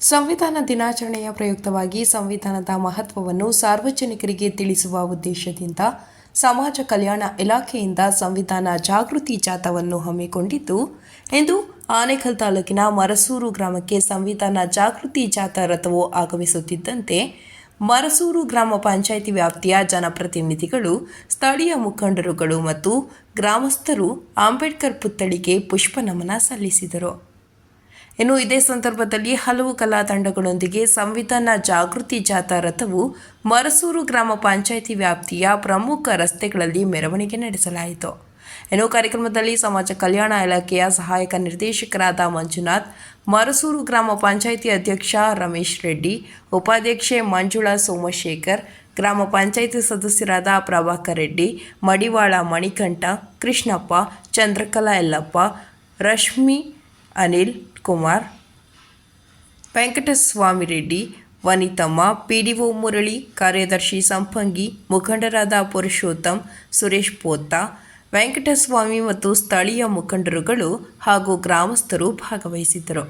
ಸಂವಿಧಾನ ದಿನಾಚರಣೆಯ ಪ್ರಯುಕ್ತವಾಗಿ ಸಂವಿಧಾನದ ಮಹತ್ವವನ್ನು ಸಾರ್ವಜನಿಕರಿಗೆ ತಿಳಿಸುವ ಉದ್ದೇಶದಿಂದ ಸಮಾಜ ಕಲ್ಯಾಣ ಇಲಾಖೆಯಿಂದ ಸಂವಿಧಾನ ಜಾಗೃತಿ ಜಾಥಾವನ್ನು ಹಮ್ಮಿಕೊಂಡಿದ್ದು ಎಂದು ಆನೇಕಲ್ ತಾಲೂಕಿನ ಮರಸೂರು ಗ್ರಾಮಕ್ಕೆ ಸಂವಿಧಾನ ಜಾಗೃತಿ ಜಾಥಾ ರಥವು ಆಗಮಿಸುತ್ತಿದ್ದಂತೆ ಮರಸೂರು ಗ್ರಾಮ ಪಂಚಾಯಿತಿ ವ್ಯಾಪ್ತಿಯ ಜನಪ್ರತಿನಿಧಿಗಳು, ಸ್ಥಳೀಯ ಮುಖಂಡರುಗಳು ಮತ್ತು ಗ್ರಾಮಸ್ಥರು ಅಂಬೇಡ್ಕರ್ ಪುತ್ಥಳಿಗೆ ಪುಷ್ಪ ನಮನ ಸಲ್ಲಿಸಿದರು. ಇನ್ನು ಇದೇ ಸಂದರ್ಭದಲ್ಲಿ ಹಲವು ಕಲಾ ತಂಡಗಳೊಂದಿಗೆ ಸಂವಿಧಾನ ಜಾಗೃತಿ ಜಾಥಾ ರಥವು ಮರಸೂರು ಗ್ರಾಮ ಪಂಚಾಯಿತಿ ವ್ಯಾಪ್ತಿಯ ಪ್ರಮುಖ ರಸ್ತೆಗಳಲ್ಲಿ ಮೆರವಣಿಗೆ ನಡೆಸಲಾಯಿತು. ಇನ್ನು ಕಾರ್ಯಕ್ರಮದಲ್ಲಿ ಸಮಾಜ ಕಲ್ಯಾಣ ಇಲಾಖೆಯ ಸಹಾಯಕ ನಿರ್ದೇಶಕರಾದ ಮಂಜುನಾಥ್, ಮರಸೂರು ಗ್ರಾಮ ಪಂಚಾಯಿತಿ ಅಧ್ಯಕ್ಷ ರಮೇಶ್ ರೆಡ್ಡಿ, ಉಪಾಧ್ಯಕ್ಷೆ ಮಂಜುಳಾ ಸೋಮಶೇಖರ್, ಗ್ರಾಮ ಪಂಚಾಯಿತಿ ಸದಸ್ಯರಾದ ಪ್ರಭಾಕರ್ ರೆಡ್ಡಿ, ಮಡಿವಾಳ ಮಣಿಕಂಠ, ಕೃಷ್ಣಪ್ಪ, ಚಂದ್ರಕಲಾ ಯಲ್ಲಪ್ಪ, ರಶ್ಮಿ ಅನಿಲ್ ಕುಮಾರ್, ವೆಂಕಟಸ್ವಾಮಿ ರೆಡ್ಡಿ, ವನಿತಮ್ಮ, ಪಿಡಿಒ ಮುರಳಿ, ಕಾರ್ಯದರ್ಶಿ ಸಂಪಂಗಿ, ಮುಖಂಡರಾದ ಪುರುಷೋತ್ತಮ್, ಸುರೇಶ್ ಪೋತ್ತ, ವೆಂಕಟಸ್ವಾಮಿ ಮತ್ತು ಸ್ಥಳೀಯ ಮುಖಂಡರುಗಳು ಹಾಗೂ ಗ್ರಾಮಸ್ಥರು ಭಾಗವಹಿಸಿದ್ದರು.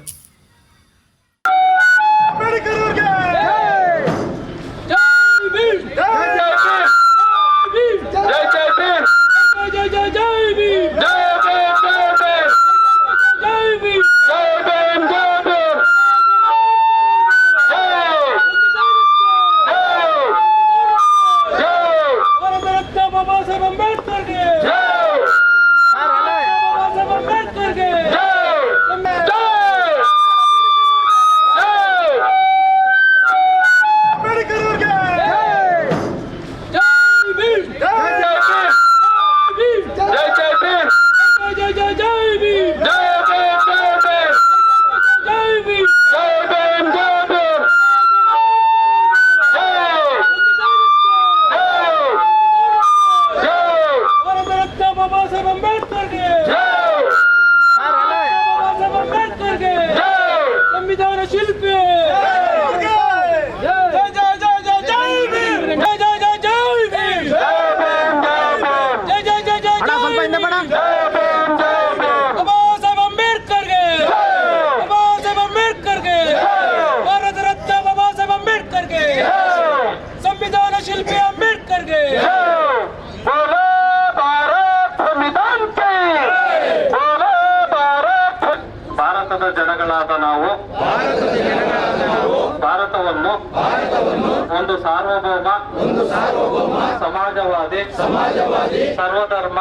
ಒಂದು ಸಾರ್ವಭೌಮ ಸಮಾಜವಾದಿ ಸಮಾಜವಾದಿ ಸರ್ವಧರ್ಮ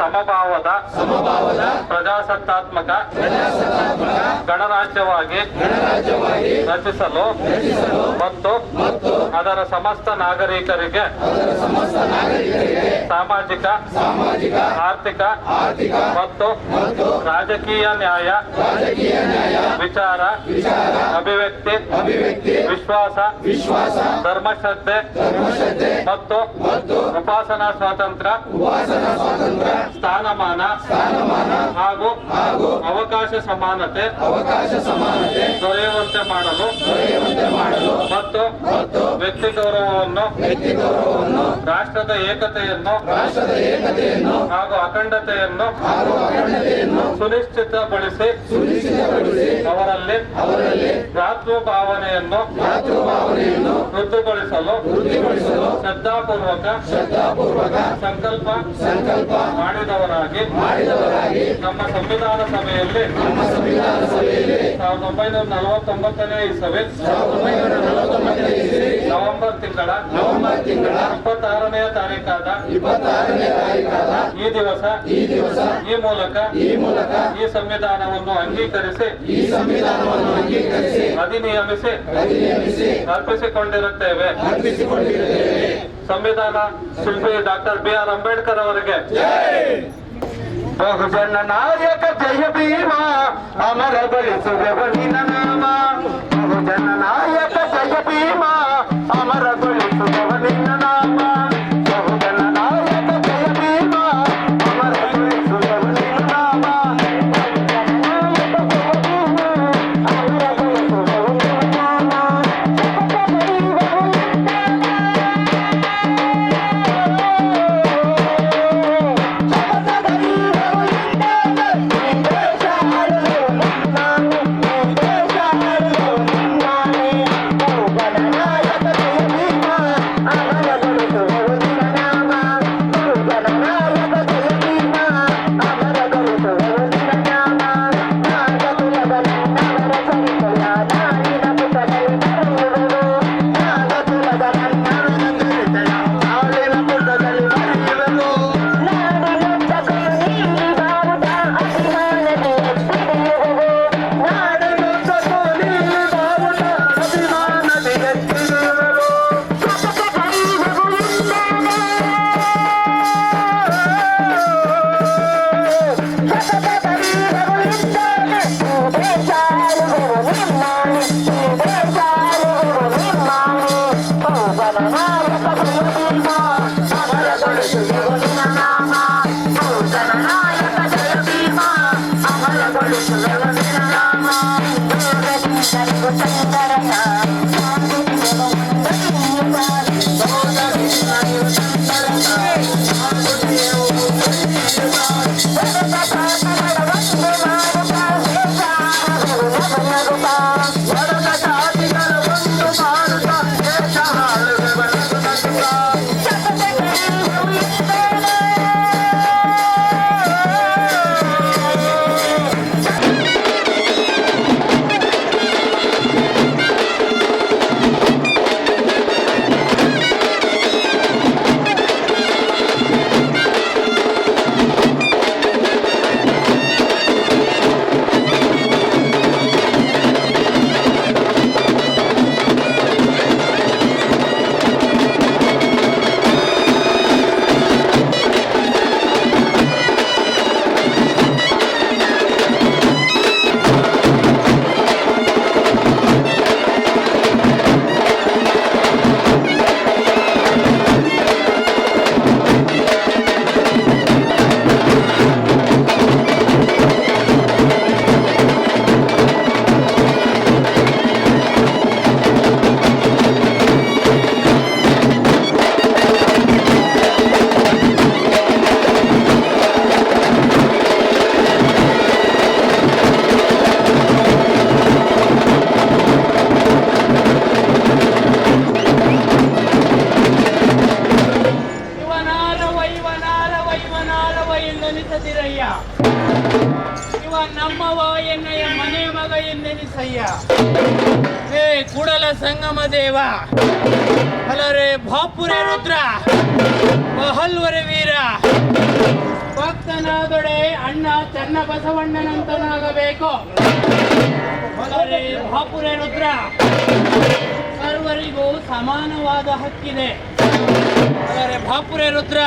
ಸಮಭಾವದ ಪ್ರಜಾಸತ್ತಾತ್ಮಕ ಗಣರಾಜ್ಯವಾಗಿ ರಚಿಸಲು ಮತ್ತು ಅದರ ಸಮಸ್ತ ನಾಗರಿಕರಿಗೆ ಸಮಸ್ತ ನಾಗರಿಕರಿಗೆ ಸಾಮಾಜಿಕ ಸಾಮಾಜಿಕ ಆರ್ಥಿಕ ಆರ್ಥಿಕ ಮತ್ತು ರಾಜಕೀಯ ನ್ಯಾಯ ರಾಜಕೀಯ ನ್ಯಾಯ ವಿಚಾರ ಅಭಿವ್ಯಕ್ತಿ ಅಭಿವ್ಯಕ್ತಿ ವಿಶ್ವಾಸ ವಿಶ್ವಾಸ ಧರ್ಮಶ್ರದ್ಧೆ ಮತ್ತು ಉಪಾಸನಾ ಸ್ವಾತಂತ್ರ್ಯ ಸ್ಥಾನಮಾನ ಹಾಗೂ ಅವಕಾಶ ಸಮಾನತೆ ಅವಕಾಶ ದೊರೆಯುವಂತೆ ಮಾಡಲು ಮತ್ತು ವ್ಯಕ್ತಿ ಗೌರವವನ್ನು ರಾಷ್ಟ್ರದ ಏಕತೆಯನ್ನು ಹಾಗೂ ಅಖಂಡತೆಯನ್ನು ಸುನಿಶ್ಚಿತಗೊಳಿಸಿ ಅವರಲ್ಲಿ ಭ್ರಾತೃ ಭಾವನೆಯನ್ನು ವೃದ್ಧಿಗೊಳಿಸಲು ಶ್ರದ್ಧಾಪೂರ್ವಕ ಸಂಕಲ್ಪ ಸಂಕಲ್ಪ ಮಾಡಿದವರಾಗಿ ನಮ್ಮ ಸಂವಿಧಾನ ಸಭೆಯಲ್ಲಿ ಸಂವಿಧಾನ ಸಾವಿರದ ಒಂಬೈನೂರ ನಲವತ್ತೊಂಬತ್ತನೇ ಇಸವಿ ನವೆಂಬರ್ ತಿಂಗಳ ಇಪ್ಪತ್ತಾರನೆಯ ತಾರೀಕಾದ ಈ ದಿವಸ ಈ ದಿವಸ ಈ ಮೂಲಕ ಈ ಮೂಲಕ ಈ ಸಂವಿಧಾನವನ್ನು ಅಂಗೀಕರಿಸಿ ಈ ಸಂವಿಧಾನವನ್ನು ಅಂಗೀಕರಿಸಿ ಅಧಿನಿಯಮಿಸಿ ಅರ್ಪಿಸಿಕೊಂಡಿರುತ್ತೇವೆ. ಸಂವಿಧಾನ ಶಿಲ್ಪಿ ಡಾಕ್ಟರ್ ಬಿ ಆರ್ ಅಂಬೇಡ್ಕರ್ ಅವರಿಗೆ. ಬಹುಜನ ನಾಯಕ ಜಯ ಭೀಮ ಅಮರ ನಿನ್ನ ನಾಮ. ಬಹುಜನ ನಾಯಕ ಜಯ ಭೀಮ ಅಮರಗೊಳಿಸುವ ಭಾಪುರೆ ರುದ್ರ, ಸರ್ವರಿಗೂ ಸಮಾನವಾದ ಹಕ್ಕಿದೆ. ಆದರೆ ಭಾಪುರೆ ರುದ್ರ,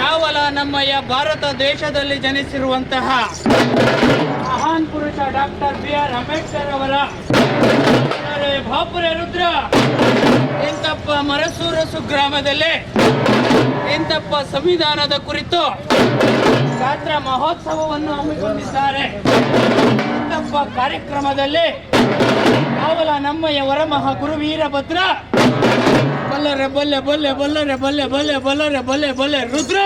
ಯಾವಲ ನಮ್ಮಯ್ಯ ಭಾರತ ದೇಶದಲ್ಲಿ ಜನಿಸಿರುವಂತಹ ಮಹಾನ್ ಪುರುಷ ಡಾಕ್ಟರ್ ಬಿ ಆರ್ ಅಂಬೇಡ್ಕರ್ ಅವರ ಭಾಪುರೆ ರುದ್ರ, ಎಂತಪ್ಪ ಮರಸೂರಸು ಗ್ರಾಮದಲ್ಲಿ ಎಂತಪ್ಪ ಸಂವಿಧಾನದ ಕುರಿತು ಜಾತ್ರಾ ಮಹೋತ್ಸವವನ್ನು ಹಮ್ಮಿಕೊಂಡಿದ್ದಾರೆ. ಎಂತಪ್ಪ ಕಾರ್ಯಕ್ರಮದಲ್ಲಿ ಕಾವಲ ನಮ್ಮಯ್ಯ ವರಮಹ ಗುರು ವೀರಭದ್ರ. ಬಲ್ಲರೆ ಬಲ್ಲೆ ಬಲ್ಲೆ ಬಲ್ಲರೆ ಬಲ್ಲೆ ಬಲ್ಲೆ ಬಲ್ಲರೆ ಬಲ್ಲೆ ಬಲ್ಲೆ ರುದ್ರ.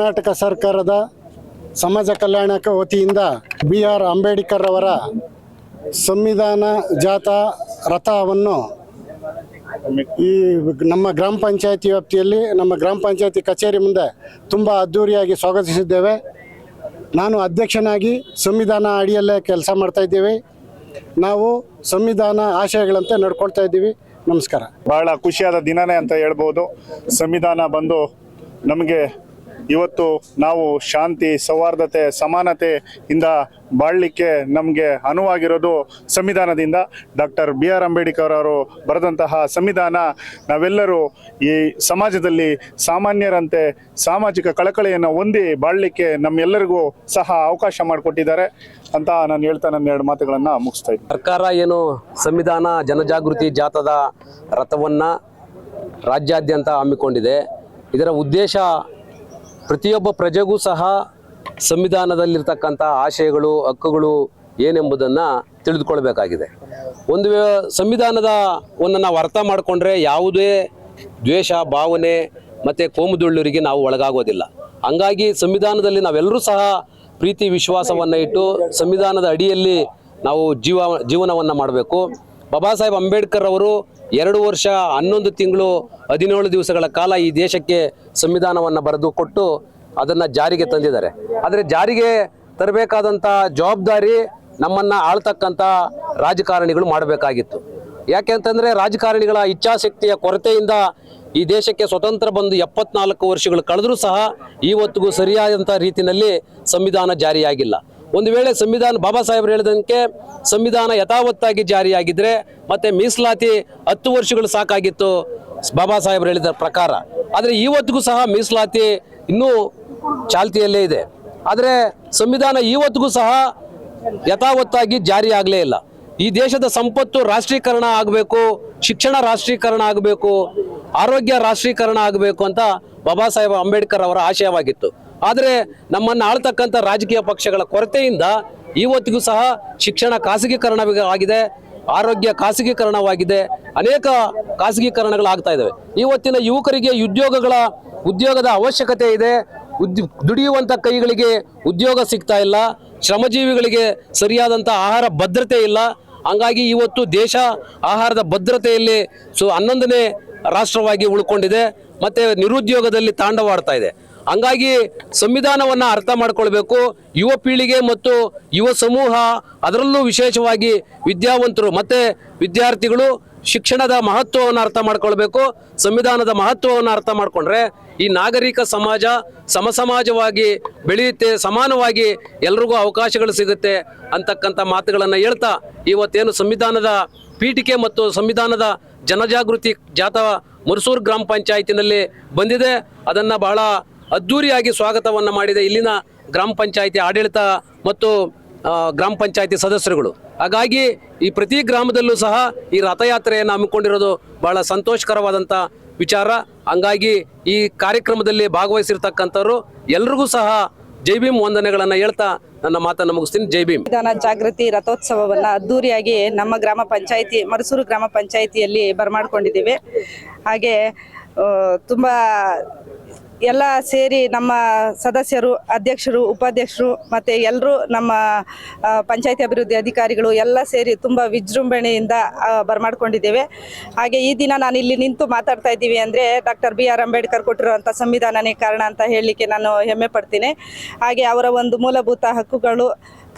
ಕರ್ನಾಟಕ ಸರ್ಕಾರದ ಸಮಾಜ ಕಲ್ಯಾಣ ಕ- ವತಿಯಿಂದ ಬಿ ಆರ್ ಅಂಬೇಡ್ಕರ್ ಅವರ ಸಂವಿಧಾನ ಜಾಥಾ ರಥವನ್ನು ಈ ನಮ್ಮ ಗ್ರಾಮ ಪಂಚಾಯತಿ ವ್ಯಾಪ್ತಿಯಲ್ಲಿ, ನಮ್ಮ ಗ್ರಾಮ ಪಂಚಾಯತಿ ಕಚೇರಿ ಮುಂದೆ ತುಂಬ ಅದ್ಧೂರಿಯಾಗಿ ಸ್ವಾಗತಿಸಿದ್ದೇವೆ. ನಾನು ಅಧ್ಯಕ್ಷನಾಗಿ ಸಂವಿಧಾನ ಅಡಿಯಲ್ಲೇ ಕೆಲಸ ಮಾಡ್ತಾ ಇದ್ದೇವೆ. ನಾವು ಸಂವಿಧಾನ ಆಶಯಗಳಂತೆ ನಡ್ಕೊಳ್ತಾ ಇದ್ದೀವಿ. ನಮಸ್ಕಾರ. ಬಹಳ ಖುಷಿಯಾದ ದಿನನೇ ಅಂತ ಹೇಳ್ಬೋದು. ಸಂವಿಧಾನ ಬಂದು ನಮಗೆ ಇವತ್ತು ನಾವು ಶಾಂತಿ, ಸೌಹಾರ್ದತೆ, ಸಮಾನತೆಯಿಂದ ಬಾಳಲಿಕ್ಕೆ ನಮಗೆ ಅನುವಾಗಿರೋದು ಸಂವಿಧಾನದಿಂದ. ಡಾಕ್ಟರ್ ಬಿ ಆರ್ ಅಂಬೇಡ್ಕರ್ ಅವರು ಬರೆದಂತಹ ಸಂವಿಧಾನ, ನಾವೆಲ್ಲರೂ ಈ ಸಮಾಜದಲ್ಲಿ ಸಾಮಾನ್ಯರಂತೆ ಸಾಮಾಜಿಕ ಕಳಕಳಿಯನ್ನು ಹೊಂದಿ ಬಾಳಲಿಕ್ಕೆ ನಮ್ಮೆಲ್ಲರಿಗೂ ಸಹ ಅವಕಾಶ ಮಾಡಿಕೊಟ್ಟಿದ್ದಾರೆ ಅಂತ ನಾನು ಹೇಳ್ತಾ ನನ್ನ ಎರಡು ಮಾತುಗಳನ್ನು ಮುಗಿಸ್ತಾ ಇದ್ದೀನಿ. ಸರ್ಕಾರ ಏನು ಸಂವಿಧಾನ ಜನಜಾಗೃತಿ ಜಾತದ ರಥವನ್ನು ರಾಜ್ಯಾದ್ಯಂತ ಹಮ್ಮಿಕೊಂಡಿದೆ. ಇದರ ಉದ್ದೇಶ ಪ್ರತಿಯೊಬ್ಬ ಪ್ರಜೆಗೂ ಸಹ ಸಂವಿಧಾನದಲ್ಲಿರ್ತಕ್ಕಂಥ ಆಶಯಗಳು, ಹಕ್ಕುಗಳು ಏನೆಂಬುದನ್ನು ತಿಳಿದುಕೊಳ್ಬೇಕಾಗಿದೆ. ಒಂದು ವೇಳೆ ಸಂವಿಧಾನದ ಒಂದು ನಾವು ಅರ್ಥ ಮಾಡಿಕೊಂಡ್ರೆ ಯಾವುದೇ ದ್ವೇಷ, ಭಾವನೆ ಮತ್ತು ಕೋಮುದುಳ್ಳರಿಗೆ ನಾವು ಒಳಗಾಗೋದಿಲ್ಲ. ಹಂಗಾಗಿ ಸಂವಿಧಾನದಲ್ಲಿ ನಾವೆಲ್ಲರೂ ಸಹ ಪ್ರೀತಿ, ವಿಶ್ವಾಸವನ್ನು ಇಟ್ಟು ಸಂವಿಧಾನದ ಅಡಿಯಲ್ಲಿ ನಾವು ಜೀವ, ಜೀವನವನ್ನು ಮಾಡಬೇಕು. ಬಾಬಾ ಸಾಹೇಬ್ ಅಂಬೇಡ್ಕರ್ ಅವರು ಎರಡು ವರ್ಷ ಹನ್ನೊಂದು ತಿಂಗಳು ಹದಿನೇಳು ದಿವಸಗಳ ಕಾಲ ಈ ದೇಶಕ್ಕೆ ಸಂವಿಧಾನವನ್ನು ಬರೆದು ಕೊಟ್ಟು ಅದನ್ನು ಜಾರಿಗೆ ತಂದಿದ್ದಾರೆ. ಆದರೆ ಜಾರಿಗೆ ತರಬೇಕಾದಂಥ ಜವಾಬ್ದಾರಿ ನಮ್ಮನ್ನು ಆಳ್ತಕ್ಕಂಥ ರಾಜಕಾರಣಿಗಳು ಮಾಡಬೇಕಾಗಿತ್ತು. ಯಾಕೆ ಅಂತಂದರೆ ರಾಜಕಾರಣಿಗಳ ಇಚ್ಛಾಶಕ್ತಿಯ ಕೊರತೆಯಿಂದ ಈ ದೇಶಕ್ಕೆ ಸ್ವತಂತ್ರ ಬಂದು ಎಪ್ಪತ್ನಾಲ್ಕು ವರ್ಷಗಳು ಕಳೆದರೂ ಸಹ ಇವತ್ತಿಗೂ ಸರಿಯಾದಂಥ ರೀತಿಯಲ್ಲಿ ಸಂವಿಧಾನ ಜಾರಿಯಾಗಿಲ್ಲ. ಒಂದು ವೇಳೆ ಸಂವಿಧಾನ ಬಾಬಾ ಸಾಹೇಬರು ಹೇಳಿದಂತೆ ಸಂವಿಧಾನ ಯಥಾವತ್ತಾಗಿ ಜಾರಿಯಾಗಿದ್ರೆ ಮತ್ತೆ ಮೀಸಲಾತಿ ಹತ್ತು ವರ್ಷಗಳು ಸಾಕಾಗಿತ್ತು ಬಾಬಾ ಸಾಹೇಬರು ಹೇಳಿದ ಪ್ರಕಾರ. ಆದರೆ ಇವತ್ತಿಗೂ ಸಹ ಮೀಸಲಾತಿ ಇನ್ನೂ ಚಾಲ್ತಿಯಲ್ಲೇ ಇದೆ. ಆದರೆ ಸಂವಿಧಾನ ಇವತ್ತಿಗೂ ಸಹ ಯಥಾವತ್ತಾಗಿ ಜಾರಿ ಆಗಲೇ ಇಲ್ಲ. ಈ ದೇಶದ ಸಂಪತ್ತು ರಾಷ್ಟ್ರೀಕರಣ ಆಗಬೇಕು, ಶಿಕ್ಷಣ ರಾಷ್ಟ್ರೀಕರಣ ಆಗಬೇಕು, ಆರೋಗ್ಯ ರಾಷ್ಟ್ರೀಕರಣ ಆಗಬೇಕು ಅಂತ ಬಾಬಾ ಸಾಹೇಬ್ ಅಂಬೇಡ್ಕರ್ ಅವರ ಆಶಯವಾಗಿತ್ತು. ಆದರೆ ನಮ್ಮನ್ನು ಆಳ್ತಕ್ಕಂಥ ರಾಜಕೀಯ ಪಕ್ಷಗಳ ಕೊರತೆಯಿಂದ ಇವತ್ತಿಗೂ ಸಹ ಶಿಕ್ಷಣ ಖಾಸಗೀಕರಣ ಆಗಿದೆ ಆರೋಗ್ಯ ಖಾಸಗೀಕರಣವಾಗಿದೆ, ಅನೇಕ ಖಾಸಗೀಕರಣಗಳಾಗ್ತಾ ಇದ್ದಾವೆ ಇವತ್ತಿನ ಯುವಕರಿಗೆ ಉದ್ಯೋಗಗಳ ಉದ್ಯೋಗದ ಅವಶ್ಯಕತೆ ಇದೆ. ಉದ್ ದುಡಿಯುವಂಥ ಕೈಗಳಿಗೆ ಉದ್ಯೋಗ ಸಿಗ್ತಾ ಇಲ್ಲ. ಶ್ರಮಜೀವಿಗಳಿಗೆ ಸರಿಯಾದಂಥ ಆಹಾರ ಭದ್ರತೆ ಇಲ್ಲ. ಹಂಗಾಗಿ ಇವತ್ತು ದೇಶ ಆಹಾರದ ಭದ್ರತೆಯಲ್ಲಿ ಸೊ ಹನ್ನೊಂದನೇ ರಾಷ್ಟ್ರವಾಗಿ ಉಳ್ಕೊಂಡಿದೆ. ಮತ್ತು ನಿರುದ್ಯೋಗದಲ್ಲಿ ತಾಂಡವಾಡ್ತಾ ಇದೆ. ಹಂಗಾಗಿ ಸಂವಿಧಾನವನ್ನು ಅರ್ಥ ಮಾಡ್ಕೊಳ್ಬೇಕು. ಯುವ ಪೀಳಿಗೆ ಮತ್ತು ಯುವ ಸಮೂಹ ಅದರಲ್ಲೂ ವಿಶೇಷವಾಗಿ ವಿದ್ಯಾವಂತರು ಮತ್ತು ವಿದ್ಯಾರ್ಥಿಗಳು ಶಿಕ್ಷಣದ ಮಹತ್ವವನ್ನು ಅರ್ಥ ಮಾಡ್ಕೊಳ್ಬೇಕು. ಸಂವಿಧಾನದ ಮಹತ್ವವನ್ನು ಅರ್ಥ ಮಾಡಿಕೊಂಡ್ರೆ ಈ ನಾಗರಿಕ ಸಮಾಜ ಸಮಸಮಾಜವಾಗಿ ಬೆಳೆಯುತ್ತೆ, ಸಮಾನವಾಗಿ ಎಲ್ರಿಗೂ ಅವಕಾಶಗಳು ಸಿಗುತ್ತೆ ಅಂತಕ್ಕಂಥ ಮಾತುಗಳನ್ನು ಹೇಳ್ತಾ ಇವತ್ತೇನು ಸಂವಿಧಾನದ ಪೀಠಿಕೆ ಮತ್ತು ಸಂವಿಧಾನದ ಜನಜಾಗೃತಿ ಜಾಥಾ ಮುರ್ಸೂರು ಗ್ರಾಮ ಪಂಚಾಯತಿನಲ್ಲಿ ಬಂದಿದೆ. ಅದನ್ನು ಬಹಳ ಅದ್ಧೂರಿಯಾಗಿ ಸ್ವಾಗತವನ್ನು ಮಾಡಿದೆ ಇಲ್ಲಿನ ಗ್ರಾಮ ಪಂಚಾಯಿತಿ ಆಡಳಿತ ಮತ್ತು ಗ್ರಾಮ ಪಂಚಾಯಿತಿ ಸದಸ್ಯರುಗಳು. ಹಾಗಾಗಿ ಈ ಪ್ರತಿ ಗ್ರಾಮದಲ್ಲೂ ಸಹ ಈ ರಥಯಾತ್ರೆಯನ್ನು ಹಮ್ಮಿಕೊಂಡಿರೋದು ಬಹಳ ಸಂತೋಷಕರವಾದಂಥ ವಿಚಾರ. ಹಂಗಾಗಿ ಈ ಕಾರ್ಯಕ್ರಮದಲ್ಲಿ ಭಾಗವಹಿಸಿರ್ತಕ್ಕಂಥವ್ರು ಎಲ್ರಿಗೂ ಸಹ ಜೈ ಭೀಮ್ ವಂದನೆಗಳನ್ನು ಹೇಳ್ತಾ ನನ್ನ ಮಾತನ್ನು ಮುಗಿಸ್ತೀನಿ. ಜೈ ಭೀಮ್. ಜಾಗೃತಿ ರಥೋತ್ಸವವನ್ನು ಅದ್ದೂರಿಯಾಗಿ ನಮ್ಮ ಗ್ರಾಮ ಪಂಚಾಯಿತಿ ಮರಸೂರು ಗ್ರಾಮ ಪಂಚಾಯಿತಿಯಲ್ಲಿ ಬರಮಾಡ್ಕೊಂಡಿದ್ದೀವಿ. ಹಾಗೆ ತುಂಬಾ ಎಲ್ಲ ಸೇರಿ ನಮ್ಮ ಸದಸ್ಯರು, ಅಧ್ಯಕ್ಷರು, ಉಪಾಧ್ಯಕ್ಷರು ಮತ್ತು ಎಲ್ಲರೂ ನಮ್ಮ ಪಂಚಾಯತಿ ಅಭಿವೃದ್ಧಿ ಅಧಿಕಾರಿಗಳು ಎಲ್ಲ ಸೇರಿ ತುಂಬ ವಿಜೃಂಭಣೆಯಿಂದ ಬರಮಾಡ್ಕೊಂಡಿದ್ದೇವೆ. ಹಾಗೆ ಈ ದಿನ ನಾನು ಇಲ್ಲಿ ನಿಂತು ಮಾತಾಡ್ತಾ ಇದ್ದೀವಿ ಅಂದರೆ ಡಾಕ್ಟರ್ ಬಿ ಆರ್ ಅಂಬೇಡ್ಕರ್ ಕೊಟ್ಟಿರುವಂಥ ಸಂವಿಧಾನನೇ ಕಾರಣ ಅಂತ ಹೇಳಲಿಕ್ಕೆ ನಾನು ಹೆಮ್ಮೆ ಪಡ್ತೀನಿ. ಹಾಗೆ ಅವರ ಒಂದು ಮೂಲಭೂತ ಹಕ್ಕುಗಳು,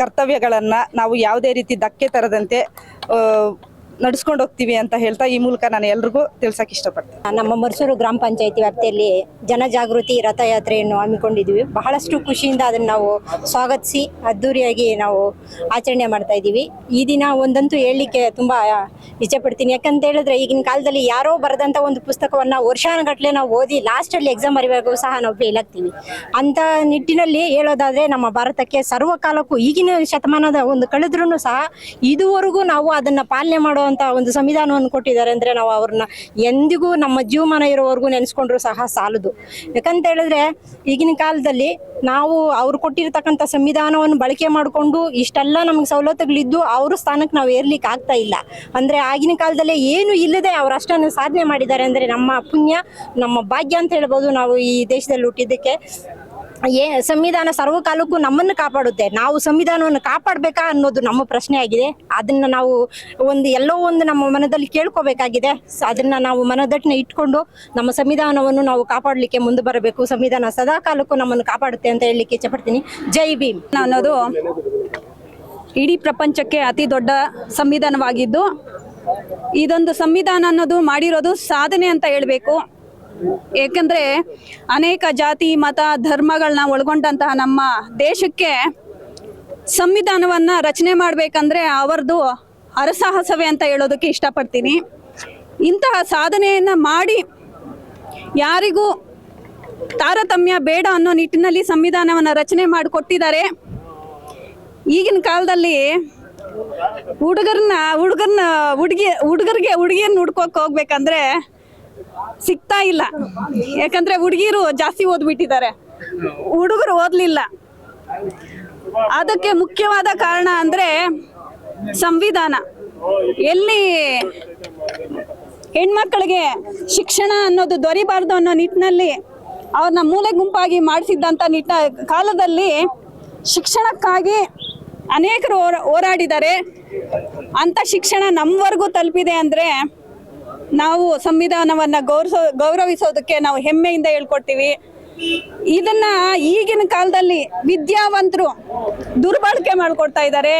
ಕರ್ತವ್ಯಗಳನ್ನು ನಾವು ಯಾವುದೇ ರೀತಿ ಧಕ್ಕೆ ತರದಂತೆ ನಡ್ಸ್ಕೊಂಡು ಹೋಗ್ತೀವಿ ಅಂತ ಹೇಳ್ತಾ ಈ ಮೂಲಕ ನಾನು ಎಲ್ರಿಗೂ ತಿಳ್ಸಕ್ಕೆ ಇಷ್ಟಪಡ್ತೀನಿ. ನಮ್ಮ ಮರ್ಸೂರು ಗ್ರಾಮ ಪಂಚಾಯತಿ ವ್ಯಾಪ್ತಿಯಲ್ಲಿ ಜನಜಾಗೃತಿ ರಥಯಾತ್ರೆಯನ್ನು ಹಮ್ಮಿಕೊಂಡಿದ್ವಿ ಬಹಳಷ್ಟು ಖುಷಿಯಿಂದ ಅದನ್ನು ನಾವು ಸ್ವಾಗತಿಸಿ, ಅದ್ದೂರಿಯಾಗಿ ನಾವು ಆಚರಣೆ ಮಾಡ್ತಾ ಇದ್ದೀವಿ. ಈ ದಿನ ಒಂದಂತೂ ಹೇಳಲಿಕ್ಕೆ ತುಂಬ ಇಚ್ಛೆಪಡ್ತೀನಿ ಯಾಕಂತ ಹೇಳಿದ್ರೆ ಈಗಿನ ಕಾಲದಲ್ಲಿ ಯಾರೋ ಬರೆದಂಥ ಒಂದು ಪುಸ್ತಕವನ್ನು ವರ್ಷಾನುಗಟ್ಟಲೆ ನಾವು ಓದಿ ಲಾಸ್ಟಲ್ಲಿ ಎಕ್ಸಾಮ್ ಬರೆಯುವಾಗೂ ಸಹ ನಾವು ಫೇಲ್ ಆಗ್ತೀವಿ. ಅಂಥ ನಿಟ್ಟಿನಲ್ಲಿ ಹೇಳೋದಾದರೆ ನಮ್ಮ ಭಾರತಕ್ಕೆ ಸರ್ವಕಾಲಕ್ಕೂ ಈಗಿನ ಶತಮಾನದ ಒಂದು ಕಳೆದ್ರೂ ಸಹ ಇದುವರೆಗೂ ನಾವು ಅದನ್ನು ಪಾಲನೆ ಮಾಡುವಂಥ ಒಂದು ಸಂವಿಧಾನವನ್ನು ಕೊಟ್ಟಿದ್ದಾರೆ ಅಂದ್ರೆ ನಾವು ಅವ್ರನ್ನ ಎಂದಿಗೂ ನಮ್ಮ ಜೀವಮಾನ ಇರೋವರೆಗೂ ನೆನೆಸ್ಕೊಂಡ್ರು ಸಹ ಸಾಲದು. ಯಾಕಂತ ಹೇಳಿದ್ರೆ ಈಗಿನ ಕಾಲದಲ್ಲಿ ನಾವು ಅವ್ರು ಕೊಟ್ಟಿರ್ತಕ್ಕಂಥ ಸಂವಿಧಾನವನ್ನು ಬಳಕೆ ಮಾಡಿಕೊಂಡು ಇಷ್ಟೆಲ್ಲ ನಮ್ಗೆ ಸವಲತ್ತುಗಳಿದ್ದು ಅವ್ರ ಸ್ಥಾನಕ್ಕೆ ನಾವು ಏರ್ಲಿಕ್ಕೆ ಆಗ್ತಾ ಇಲ್ಲ. ಅಂದ್ರೆ ಆಗಿನ ಕಾಲದಲ್ಲೇ ಏನು ಇಲ್ಲದೆ ಅವ್ರು ಅಷ್ಟನ್ನು ಸಾಧನೆ ಮಾಡಿದ್ದಾರೆ ಅಂದ್ರೆ ನಮ್ಮ ಪುಣ್ಯ, ನಮ್ಮ ಭಾಗ್ಯ ಅಂತ ಹೇಳ್ಬೋದು ನಾವು ಈ ದೇಶದಲ್ಲಿ ಹುಟ್ಟಿದ್ದಕ್ಕೆ. ಏ, ಸಂವಿಧಾನ ಸರ್ವಕಾಲಕ್ಕೂ ನಮ್ಮನ್ನು ಕಾಪಾಡುತ್ತೆ. ನಾವು ಸಂವಿಧಾನವನ್ನು ಕಾಪಾಡಬೇಕಾ ಅನ್ನೋದು ನಮ್ಮ ಪ್ರಶ್ನೆ ಆಗಿದೆ. ಅದನ್ನ ನಾವು ಒಂದು ಎಲ್ಲೋ ಒಂದು ನಮ್ಮ ಮನದಲ್ಲಿ ಕೇಳ್ಕೋಬೇಕಾಗಿದೆ. ಅದನ್ನ ನಾವು ಮನದಟ್ಟನೆ ಇಟ್ಕೊಂಡು ನಮ್ಮ ಸಂವಿಧಾನವನ್ನು ನಾವು ಕಾಪಾಡಲಿಕ್ಕೆ ಮುಂದೆ ಬರಬೇಕು. ಸಂವಿಧಾನ ಸದಾ ಕಾಲಕ್ಕೂ ನಮ್ಮನ್ನು ಕಾಪಾಡುತ್ತೆ ಅಂತ ಹೇಳಲಿಕ್ಕೆ ಇಚ್ಛಪಡ್ತೀನಿ ಜೈ ಭೀಮ್. ಅನ್ನೋದು ಇಡೀ ಪ್ರಪಂಚಕ್ಕೆ ಅತಿ ದೊಡ್ಡ ಸಂವಿಧಾನವಾಗಿದ್ದು, ಇದೊಂದು ಸಂವಿಧಾನ ಅನ್ನೋದು ಮಾಡಿರೋದು ಸಾಧನೆ ಅಂತ ಹೇಳಬೇಕು. ಏಕೆಂದರೆ ಅನೇಕ ಜಾತಿ, ಮತ ಧರ್ಮಗಳನ್ನ ಒಳಗೊಂಡಂತಹ ನಮ್ಮ ದೇಶಕ್ಕೆ ಸಂವಿಧಾನವನ್ನ ರಚನೆ ಮಾಡಬೇಕಂದ್ರೆ ಅವರದು ಅರಸಾಹಸವೇ ಅಂತ ಹೇಳೋದಕ್ಕೆ ಇಷ್ಟಪಡ್ತೀನಿ. ಇಂತಹ ಸಾಧನೆಯನ್ನ ಮಾಡಿ ಯಾರಿಗೂ ತಾರತಮ್ಯ ಬೇಡ ಅನ್ನೋ ನಿಟ್ಟಿನಲ್ಲಿ ಸಂವಿಧಾನವನ್ನು ರಚನೆ ಮಾಡಿಕೊಟ್ಟಿದ್ದಾರೆ. ಈಗಿನ ಕಾಲದಲ್ಲಿ ಹುಡುಗರನ್ನ ಹುಡುಗರನ್ನ ಹುಡುಗಿ ಹುಡುಗರಿಗೆ ಹುಡುಗಿಯನ್ನು ಹುಡ್ಕೋಕೆ ಹೋಗ್ಬೇಕಂದ್ರೆ ಸಿಗ್ತಾ ಇಲ್ಲ. ಯಾಕಂದ್ರೆ ಹುಡುಗಿರು ಜಾಸ್ತಿ ಓದ್ಬಿಟ್ಟಿದ್ದಾರೆ. ಹುಡುಗರು ಓದ್ಲಿಲ್ಲ. ಅದಕ್ಕೆ ಮುಖ್ಯವಾದ ಕಾರಣ ಅಂದ್ರೆ ಸಂವಿಧಾನ. ಎಲ್ಲಿ ಹೆಣ್ಮಕ್ಳಿಗೆ ಶಿಕ್ಷಣ ಅನ್ನೋದು ದೊರಿಬಾರ್ದು ಅನ್ನೋ ನಿಟ್ಟಿನಲ್ಲಿ ಅವ್ರನ್ನ ಮೂಲೆ ಗುಂಪಾಗಿ ಮಾಡಿಸಿದ್ದಂಥ ನಿಟ್ಟ ಕಾಲದಲ್ಲಿ ಶಿಕ್ಷಣಕ್ಕಾಗಿ ಅನೇಕರು ಹೋರ, ಹೋರಾಡಿದ್ದಾರೆ. ಅಂಥ ಶಿಕ್ಷಣ ನಮ್ಮವರೆಗೂ ತಲುಪಿದೆ ಅಂದರೆ ನಾವು ಸಂವಿಧಾನವನ್ನ ಗೌರವ ಗೌರವಿಸೋದಕ್ಕೆ ನಾವು ಹೆಮ್ಮೆಯಿಂದ ಹೇಳ್ಕೊಡ್ತೀವಿ. ಇದನ್ನ ಈಗಿನ ಕಾಲದಲ್ಲಿ ವಿದ್ಯಾವಂತರು ದುರ್ಬಳಕೆ ಮಾಡ್ಕೊಡ್ತಾ ಇದ್ದಾರೆ.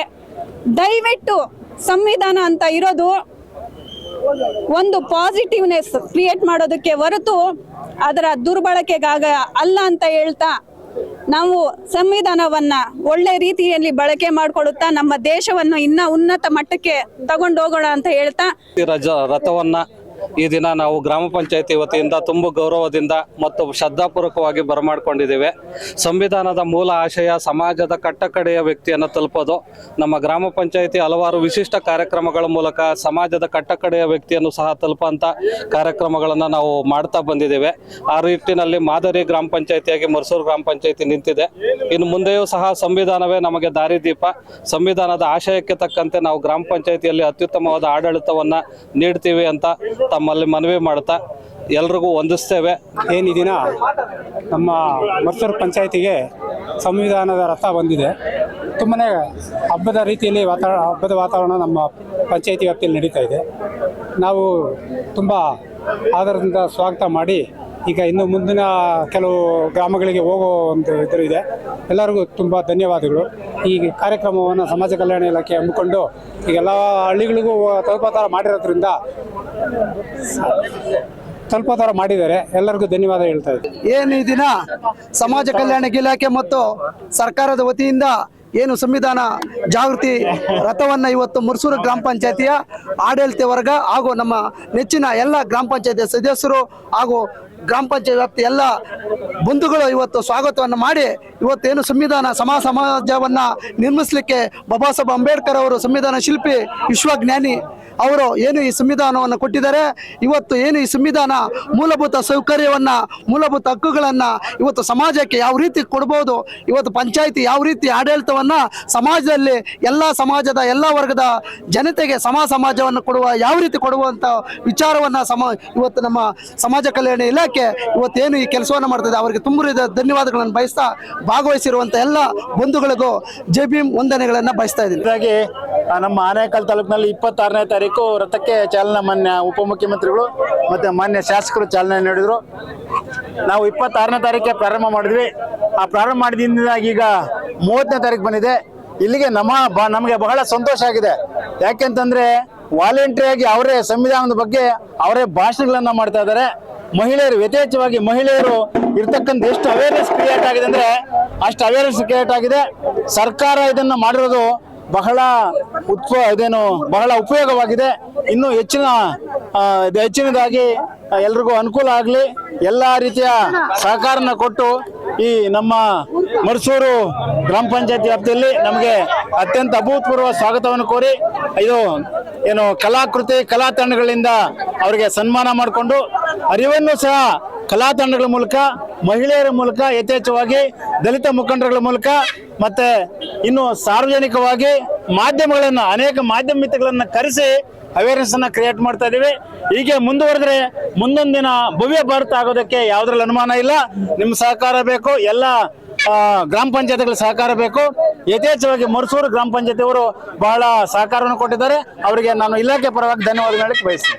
ದಯವಿಟ್ಟು ಸಂವಿಧಾನ ಅಂತ ಇರೋದು ಒಂದು ಪಾಸಿಟಿವ್ನೆಸ್ ಕ್ರಿಯೇಟ್ ಮಾಡೋದಕ್ಕೆ ಹೊರತು ಅದರ ದುರ್ಬಳಕೆಗಾಗ ಅಲ್ಲ ಅಂತ ಹೇಳ್ತಾ ನಾವು ಸಂವಿಧಾನವನ್ನ ಒಳ್ಳೆ ರೀತಿಯಲ್ಲಿ ಬಳಕೆ ಮಾಡಿಕೊಳ್ಳುತ್ತಾ ನಮ್ಮ ದೇಶವನ್ನು ಇನ್ನ ಉನ್ನತ ಮಟ್ಟಕ್ಕೆ ತಗೊಂಡೋಗೋಣ ಅಂತ ಹೇಳ್ತಾ ರಜ, ರಥವನ್ನ ಈ ದಿನ ನಾವು ಗ್ರಾಮ ಪಂಚಾಯತಿ ವತಿಯಿಂದ ತುಂಬ ಗೌರವದಿಂದ ಮತ್ತು ಶ್ರದ್ಧಾಪೂರ್ವಕವಾಗಿ ಬರಮಾಡಿಕೊಂಡಿದ್ದೇವೆ. ಸಂವಿಧಾನದ ಮೂಲ ಆಶಯ ಸಮಾಜದ ಕಟ್ಟಕಡೆಯ ವ್ಯಕ್ತಿಯನ್ನು ತಲುಪೋದು. ನಮ್ಮ ಗ್ರಾಮ ಪಂಚಾಯತಿ ಹಲವಾರು ವಿಶಿಷ್ಟ ಕಾರ್ಯಕ್ರಮಗಳ ಮೂಲಕ ಸಮಾಜದ ಕಟ್ಟಕಡೆಯ ವ್ಯಕ್ತಿಯನ್ನು ಸಹ ತಲುಪಂತ ಕಾರ್ಯಕ್ರಮಗಳನ್ನು ನಾವು ಮಾಡ್ತಾ ಬಂದಿದ್ದೇವೆ. ಆ ನಿಟ್ಟಿನಲ್ಲಿ ಮಾದರಿ ಗ್ರಾಮ ಪಂಚಾಯತಿಯಾಗಿ ಮರ್ಸೂರು ಗ್ರಾಮ ಪಂಚಾಯತಿ ನಿಂತಿದೆ. ಇನ್ನು ಮುಂದೆಯೂ ಸಹ ಸಂವಿಧಾನವೇ ನಮಗೆ ದಾರಿದೀಪ. ಸಂವಿಧಾನದ ಆಶಯಕ್ಕೆ ತಕ್ಕಂತೆ ನಾವು ಗ್ರಾಮ ಪಂಚಾಯತಿಯಲ್ಲಿ ಅತ್ಯುತ್ತಮವಾದ ಆಡಳಿತವನ್ನು ನೀಡ್ತೀವಿ ಅಂತ ತಮ್ಮಲ್ಲಿ ಮನವಿ ಮಾಡ್ತಾ ಎಲ್ರಿಗೂ ವಂದಿಸ್ತೇವೆ. ಏನು ದಿನ ನಮ್ಮ ಮೈಸೂರು ಪಂಚಾಯತಿಗೆ ಸಂವಿಧಾನದ ರಥ ಬಂದಿದೆ. ತುಂಬನೇ ಹಬ್ಬದ ರೀತಿಯಲ್ಲಿ ವಾತಾವರಣ, ಹಬ್ಬದ ವಾತಾವರಣ ನಮ್ಮ ಪಂಚಾಯತಿ ವ್ಯಾಪ್ತಿಯಲ್ಲಿ ನಡೀತಾ ಇದೆ. ನಾವು ತುಂಬ ಆಧಾರದಿಂದ ಸ್ವಾಗತ ಮಾಡಿ ಈಗ ಇನ್ನು ಮುಂದಿನ ಕೆಲವು ಗ್ರಾಮಗಳಿಗೆ ಹೋಗೋ ಒಂದು ಇದ್ರ ಇದೆ. ಎಲ್ಲರಿಗೂ ತುಂಬ ಧನ್ಯವಾದಗಳು. ಈ ಕಾರ್ಯಕ್ರಮವನ್ನು ಸಮಾಜ ಕಲ್ಯಾಣ ಇಲಾಖೆ ಹಮ್ಮಿಕೊಂಡು ಈಗ ಎಲ್ಲ ಹಳ್ಳಿಗಳಿಗೂ ತಲುಪತಾರ ಮಾಡಿರೋದ್ರಿಂದ ತಲುಪತಾರ ಮಾಡಿದ್ದಾರೆ. ಎಲ್ಲರಿಗೂ ಧನ್ಯವಾದ ಹೇಳ್ತಾ ಇದ್ದೀನಿ. ಏನು ಈ ದಿನ ಸಮಾಜ ಕಲ್ಯಾಣ ಇಲಾಖೆ ಮತ್ತು ಸರ್ಕಾರದ ವತಿಯಿಂದ ಏನು ಸಂವಿಧಾನ ಜಾಗೃತಿ ರಥವನ್ನು ಇವತ್ತು ಮುರ್ಸೂರು ಗ್ರಾಮ ಪಂಚಾಯತಿಯ ಆಡಳಿತ ವರ್ಗ ಹಾಗೂ ನಮ್ಮ ನೆಚ್ಚಿನ ಎಲ್ಲ ಗ್ರಾಮ ಪಂಚಾಯತಿ ಸದಸ್ಯರು ಹಾಗೂ ಗ್ರಾಮ ಪಂಚಾಯತ್ ವ್ಯಾಪ್ತಿ ಎಲ್ಲ ಬಂಧುಗಳು ಇವತ್ತು ಸ್ವಾಗತವನ್ನು ಮಾಡಿ ಇವತ್ತೇನು ಸಂವಿಧಾನ ಸಮಾ ಸಮಾಜವನ್ನು ನಿರ್ಮಿಸಲಿಕ್ಕೆ ಬಾಬಾ ಸಾಹೇಬ್ ಅಂಬೇಡ್ಕರ್ ಅವರು ಸಂವಿಧಾನ ಶಿಲ್ಪಿ ವಿಶ್ವಜ್ಞಾನಿ ಅವರು ಏನು ಈ ಸಂವಿಧಾನವನ್ನು ಕೊಟ್ಟಿದ್ದಾರೆ, ಇವತ್ತು ಏನು ಈ ಸಂವಿಧಾನ ಮೂಲಭೂತ ಸೌಕರ್ಯವನ್ನು, ಮೂಲಭೂತ ಹಕ್ಕುಗಳನ್ನು ಇವತ್ತು ಸಮಾಜಕ್ಕೆ ಯಾವ ರೀತಿ ಕೊಡ್ಬೋದು, ಇವತ್ತು ಪಂಚಾಯಿತಿ ಯಾವ ರೀತಿ ಆಡಳಿತವನ್ನು ಸಮಾಜದಲ್ಲಿ ಎಲ್ಲ ಸಮಾಜದ, ಎಲ್ಲ ವರ್ಗದ ಜನತೆಗೆ ಸಮಾ ಸಮಾಜವನ್ನು ಕೊಡುವ, ಯಾವ ರೀತಿ ಕೊಡುವಂಥ ವಿಚಾರವನ್ನು ಸಮ ಇವತ್ತು ನಮ್ಮ ಸಮಾಜ ಕಲ್ಯಾಣ ಇಲಾಖೆ ಇವತ್ತೇನು ಈ ಕೆಲಸವನ್ನು ಮಾಡ್ತಿದೆ, ಅವರಿಗೆ ತುಂಬ ಧನ್ಯವಾದಗಳನ್ನು ಬಯಸ್ತಾ ಭಾಗವಹಿಸಿರುವಂತ ಎಲ್ಲ ಬಂಧುಗಳಿಗೂ ಜೆ ಬಿ ವಂದನೆಗಳನ್ನು ಬಯಸ್ತಾ ಇದ್ದೀನಿ. ಹಾಗಾಗಿ ನಮ್ಮ ಆನೇಕಲ್ ತಾಲೂಕಿನಲ್ಲಿ ಇಪ್ಪತ್ತಾರನೇ ತಾರೀಕು ರಥಕ್ಕೆ ಚಾಲನೆ ಮಾನ್ಯ ಉಪಮುಖ್ಯಮಂತ್ರಿಗಳು ಮತ್ತೆ ಮಾನ್ಯ ಶಾಸಕರು ಚಾಲನೆ ನೀಡಿದರು. ನಾವು ಇಪ್ಪತ್ತಾರನೇ ತಾರೀಕೆ ಪ್ರಾರಂಭ ಮಾಡಿದ್ವಿ. ಆ ಪ್ರಾರಂಭ ಮಾಡಿದಿಂದ ಈಗ ಮೂವತ್ತನೇ ತಾರೀಕು ಬಂದಿದೆ. ಇಲ್ಲಿಗೆ ನಮ್ಮ ನಮಗೆ ಬಹಳ ಸಂತೋಷ ಆಗಿದೆ. ಯಾಕೆಂತಂದ್ರೆ ವಾಲಂಟ್ರಿಯಾಗಿ ಅವರೇ ಸಂವಿಧಾನದ ಬಗ್ಗೆ ಅವರೇ ಭಾಷಣಗಳನ್ನ ಮಾಡ್ತಾ ಇದ್ದಾರೆ. ಮಹಿಳೆಯರು, ಯಥೇಚ್ಛವಾಗಿ ಮಹಿಳೆಯರು ಇರ್ತಕ್ಕಂಥ ಎಷ್ಟು ಅವೇರ್ನೆಸ್ ಕ್ರಿಯೇಟ್ ಆಗಿದೆ ಅಂದ್ರೆ ಅಷ್ಟು ಅವೇರ್ನೆಸ್ ಕ್ರಿಯೇಟ್ ಆಗಿದೆ. ಸರ್ಕಾರ ಇದನ್ನ ಮಾಡಿರೋದು ಬಹಳ ಉತ್ಪ, ಇದೇನು ಬಹಳ ಉಪಯೋಗವಾಗಿದೆ. ಇನ್ನು ಹೆಚ್ಚಿನ ಹೆಚ್ಚಿನದಾಗಿ ಎಲ್ರಿಗೂ ಅನುಕೂಲ ಆಗಲಿ. ಎಲ್ಲ ರೀತಿಯ ಸಹಕಾರನ ಕೊಟ್ಟು ಈ ನಮ್ಮ ಮರ್ಸೂರು ಗ್ರಾಮ ಪಂಚಾಯತ್ ವ್ಯಾಪ್ತಿಯಲ್ಲಿ ನಮಗೆ ಅತ್ಯಂತ ಅಭೂತಪೂರ್ವ ಸ್ವಾಗತವನ್ನು ಕೋರಿ ಇದು ಏನು ಕಲಾಕೃತಿ ಕಲಾ ತಂಡಗಳಿಂದ ಅವರಿಗೆ ಸನ್ಮಾನ ಮಾಡಿಕೊಂಡು ಅರಿವನ್ನು ಸಹ ಕಲಾ ತಂಡಗಳ ಮೂಲಕ, ಮಹಿಳೆಯರ ಮೂಲಕ, ಯಥೇಚ್ಛವಾಗಿ ದಲಿತ ಮುಖಂಡರುಗಳ ಮೂಲಕ, ಮತ್ತೆ ಇನ್ನು ಸಾರ್ವಜನಿಕವಾಗಿ ಮಾಧ್ಯಮಗಳನ್ನು, ಅನೇಕ ಮಾಧ್ಯಮ ಮಿತ್ರಗಳನ್ನ ಕರೆಸಿ ಅವೇರ್ನೆಸ್ ಅನ್ನ ಕ್ರಿಯೇಟ್ ಮಾಡ್ತಾ ಇದೀವಿ. ಹೀಗೆ ಮುಂದುವರೆದ್ರೆ ಮುಂದೊಂದು ದಿನ ಭವ್ಯ ಭಾರತ ಆಗೋದಕ್ಕೆ ಯಾವ್ದ್ರಲ್ಲಿ ಅನುಮಾನ ಇಲ್ಲ. ನಿಮ್ಮ ಸಹಕಾರ ಬೇಕು, ಎಲ್ಲ ಗ್ರಾಮ ಪಂಚಾಯತ್ಗಳ ಸಹಕಾರ ಬೇಕು. ಯಥೇಚ್ಛವಾಗಿ ಮರ್ಸೂರು ಗ್ರಾಮ ಪಂಚಾಯತಿಯವರು ಬಹಳ ಸಹಕಾರವನ್ನು ಕೊಟ್ಟಿದ್ದಾರೆ. ಅವರಿಗೆ ನಾನು ಇಲಾಖೆ ಪರವಾಗಿ ಧನ್ಯವಾದ ಹೇಳಕ್ಕೆ ಬಯಸ್ತೀನಿ.